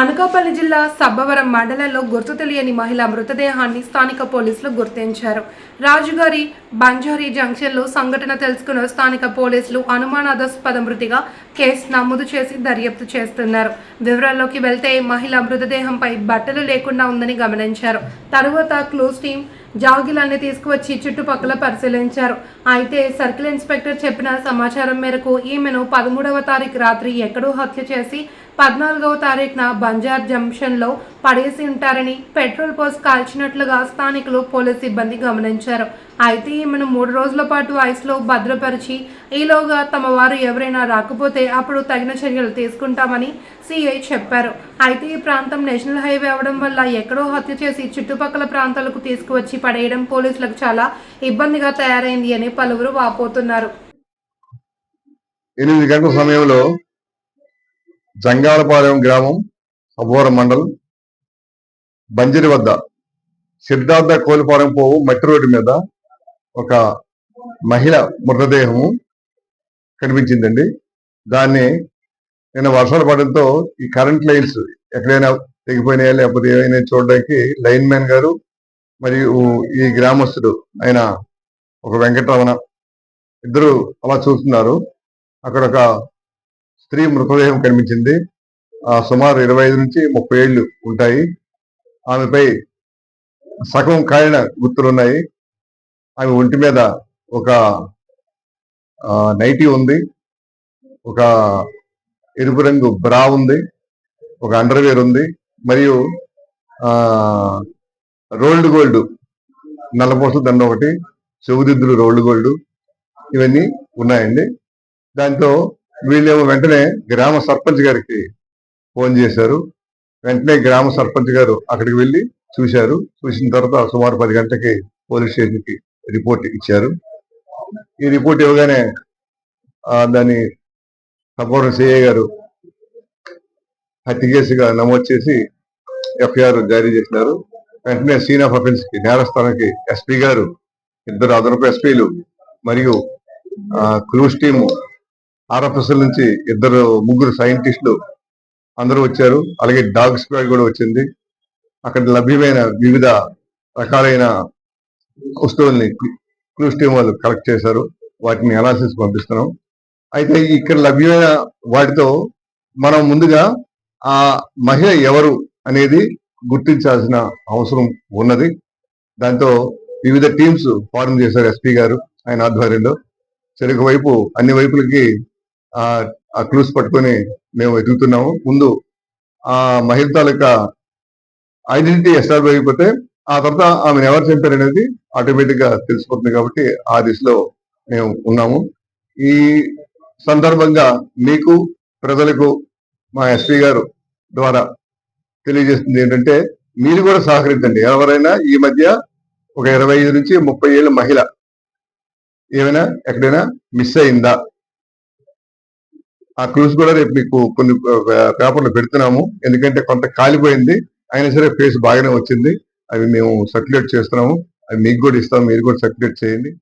అనకాపల్లి జిల్లా సబ్బవరం మండలంలో గుర్తు తెలియని మహిళ మృతదేహాన్ని స్థానిక పోలీసులు గుర్తించారు. రాజుగారి బంజారీ జంక్షన్లో సంఘటన తెలుసుకున్న స్థానిక పోలీసులు అనుమానాస్పద మృతిగా కేసు నమోదు చేసి దర్యాప్తు చేస్తున్నారు. వివరాల్లోకి వెళ్తే మహిళ మృతదేహంపై బట్టలు లేకుండా ఉందని గమనించారు. తరువాత క్లోజ్ టీం జాగిలన్నీ తీసుకువచ్చి చుట్టుపక్కల పరిశీలించారు. అయితే సర్కిల్ ఇన్స్పెక్టర్ చెప్పిన సమాచారం మేరకు ఈమెను పదమూడవ తారీఖు రాత్రి ఎక్కడో హత్య చేసి పద్నాలుగవ తారీఖున బంజార్ జంక్షన్లో పడేసి ఉంటారని పెట్రోల్ పోస్ట్ కాల్చినట్లుగా స్థానికులు పోలీస్ సిబ్బంది గమనించారు. అయితే ఈమెను మూడు రోజుల పాటు ఐస్లో భద్రపరిచి ఈలోగా తమ వారు ఎవరైనా రాకపోతే అప్పుడు తగిన చర్యలు తీసుకుంటామని సిఐ చెప్పారు. అయితే ఈ ప్రాంతం నేషనల్ హైవే అవడం వల్ల ఎక్కడో హత్య చేసి చుట్టుపక్కల ప్రాంతాలకు తీసుకువచ్చి పడేయడం పోలీసులకు చాలా ఇబ్బందిగా తయారైంది అని పలువురు వాపోతున్నారు. ఎనిమిది గంటల సమయంలో జంగాలపాలెం గ్రామం అబ్బోరం మండలం బంజరి వద్ద సిద్ధార్థ కోలిపాలెం పోవు మట్టి రోడ్డు మీద ఒక మహిళ మృతదేహము కనిపించిందండి. దాన్ని నిన్న వర్షాలు పడడంతో ఈ కరెంట్ లైన్స్ ఎక్కడైనా తెగిపోయినాయా లేకపోతే ఏమైనా చూడడానికి లైన్ మ్యాన్ గారు మరియు ఈ గ్రామస్తుడు ఆయన ఒక వెంకటరమణ ఇద్దరు అలా చూస్తున్నారు. అక్కడ ఒక స్త్రీ మృతదేహం కనిపించింది. ఆ సుమారు ఇరవై ఐదు నుంచి ముప్పై ఏళ్ళు ఉంటాయి. ఆమెపై సగం కాలిన గుర్తులు ఉన్నాయి ఆమె ఒంటి మీద ఒక నైటీ ఉంది. ఒక ఎరుపు రంగు బ్రా ఉంది. ఒక అండర్వేర్ ఉంది. మరియు రోల్డ్ గోల్డ్ నల్లపూసల దండ ఒకటి చెవుదిద్దులు రోల్డ్ గోల్డ్ ఇవన్నీ ఉన్నాయండి. దాంతో వీళ్ళేమో వెంటనే గ్రామ సర్పంచ్ గారికి ఫోన్ చేశారు. వెంటనే గ్రామ సర్పంచ్ గారు అక్కడికి వెళ్ళి చూశారు. చూసిన తర్వాత సుమారు పది గంటలకి పోలీస్ స్టేషన్కి రిపోర్ట్ ఇచ్చారు. ఈ రిపోర్ట్ ఇవ్వగానే దాన్ని సపోర్ట్ సిఐ గారు హత్య కేసుగా నమోదు చేసి ఎఫ్ఐఆర్ జారీ చేసినారు. వెంటనే సీన్ ఆఫ్ అఫెన్స్కి నేరస్థానానికి ఎస్పీ గారు ఇద్దరు అదనపు ఎస్పీలు మరియు క్రూస్ టీము ఆర్ఎఫ్ఎస్ఎల్ నుంచి ఇద్దరు ముగ్గురు సైంటిస్టులు అందరూ వచ్చారు. అలాగే డాగ్ స్క్వాడ్ కూడా వచ్చింది. అక్కడ లభ్యమైన వివిధ రకాలైన వస్తువుల్ని క్లూస్ టీం వాళ్ళు కలెక్ట్ చేశారు. వాటిని అనాలిసిస్ పంపిస్తున్నాం. అయితే ఇక్కడ లభ్యమైన వాటితో మనం ముందుగా ఆ మహిళ ఎవరు అనేది గుర్తించాల్సిన అవసరం ఉన్నది. దాంతో వివిధ టీమ్స్ ఫారం చేశారు ఎస్పీ గారు ఆయన ఆధ్వర్యంలో. చెరుకు వైపు అన్ని వైపులకి ఆ క్లూస్ పట్టుకొని మేము ఎదుగుతున్నాము. ముందు ఆ మహిళ తాలూకా ఐడెంటిటీ ఎస్టాబ్లిష్ అయిపోతే ఆ తర్వాత ఆమెను ఎవరు చంపారు అనేది ఆటోమేటిక్గా తెలిసిపోతుంది కాబట్టి ఆ దిశలో మేము ఉన్నాము. ఈ సందర్భంగా మీకు ప్రజలకు మా ఎస్పీ గారు ద్వారా తెలియజేస్తుంది ఏంటంటే మీరు కూడా సహకరించండి. ఎవరైనా ఈ మధ్య ఒక ఇరవై ఐదు నుంచి ముప్పై ఏళ్ళ మహిళ ఏమైనా ఎక్కడైనా మిస్ అయిందా? ఆ క్లూస్ కూడా రేపు మీకు కొన్ని పేపర్లు పెడుతున్నాము. ఎందుకంటే కొంత కాలిపోయింది. అయినా సరే ఫేస్ బాగానే వచ్చింది. అవి మేము సర్క్యులేట్ చేస్తున్నాము. అవి మీకు కూడా ఇస్తాం. మీరు కూడా సర్క్యులేట్ చేయండి.